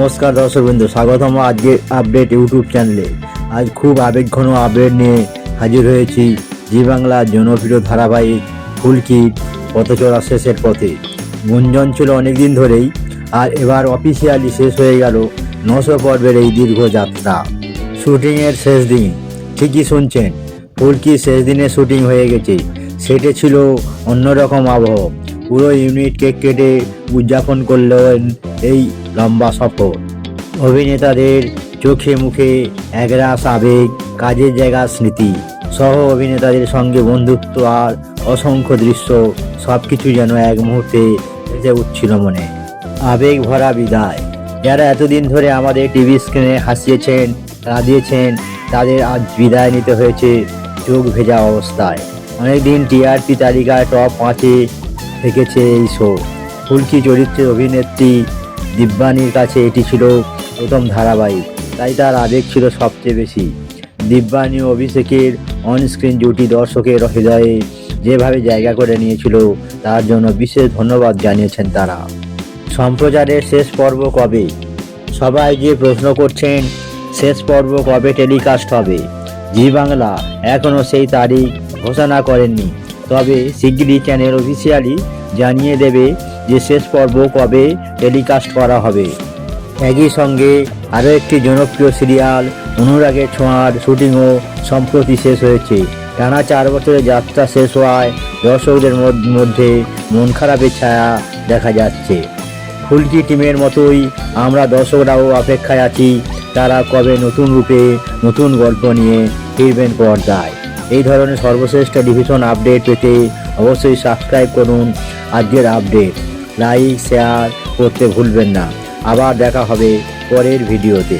নমস্কার দর্শকবৃন্দ, স্বাগতম আজকে আপডেট ইউটিউব চ্যানেলে আজ খুব আবেগঘন আপডেট নিয়ে হাজির হয়েছি জি বাংলার জনপ্রিয় ধারাবাহিক ফুলকি পথচড়া শেষের পথে। গুঞ্জন ছিল অনেকদিন ধরেই, আর এবার অফিসিয়ালি শেষ হয়ে গেল নশো পর্বের এই দীর্ঘ যাত্রা। শুটিংয়ের শেষ দিন, ঠিকই শুনছেন ফুলকি শেষ দিনে শুটিং হয়ে গেছে। সেটে ছিল অন্যরকম আবহ। পুরো ইউনিট কেক কেটে উদযাপন করলেন এই লম্বা সফর। অভিনেতাদের চোখে মুখে একরাশ আবেগ কাজের জায়গা স্মৃতি। সহ অভিনেতাদের সঙ্গে বন্ধুত্ব আর অসংখ্য দৃশ্য সব কিছু যেন এক মুহূর্তে ভেসে উঠছিল মনে। আবেগ ভরা বিদায়। যারা এতদিন ধরে আমাদের টিভি স্ক্রিনে হাসিয়েছেন কাঁদিয়েছেন তাদের আজ বিদায় নিতে হয়েছে চোখ ভেজা অবস্থায়। অনেকদিন টিআরপি তালিকায় টপ পাঁচে থেকেছে এই শো ফুলকি চরিত্রের অভিনেত্রী দিব্যানির কাছে এটি ছিল প্রথম ধারাবাহিক, তাই তার আবেগ ছিল সবচেয়ে বেশি। দিব্যানি ও অভিষেকের অনস্ক্রিন জুটি দর্শকের হৃদয়ে যেভাবে জায়গা করে নিয়েছিল, তার জন্য বিশেষ ধন্যবাদ জানিয়েছেন তারা। সম্প্রচারের শেষ পর্ব কবে? সবাই যে প্রশ্ন করছেন, শেষ পর্ব কবে টেলিকাস্ট হবে? জি বাংলা এখনও সেই তারিখ ঘোষণা করেননি। তবে শিগগিরই চ্যানেল অফিসিয়ালি জানিয়ে দেবে যে শেষ পর্ব কবে টেলিকাস্ট করা হবে। একই সঙ্গে আরও একটি জনপ্রিয় সিরিয়াল, অনুরাগের ছোঁয়ার শুটিংও সম্প্রতি শেষ হয়েছে। টানা চার বছরের যাত্রা শেষ হওয়ায় দর্শকদের মধ্যে মন খারাপের ছায়া দেখা যাচ্ছে। ফুলকি টিমের মতোই আমরা দর্শকরাও অপেক্ষায় আছি, তারা কবে নতুন রূপে নতুন গল্প নিয়ে ফিরবেন পর্দায়। এই ধরনের সর্বশ্রেষ্ঠ ডিভিশন আপডেট পেতে অবশ্যই সাবস্ক্রাইব করুন আজকের আপডেট লাইক শেয়ার করতে ভুলবেন না। আবার দেখা হবে পরের ভিডিওতে।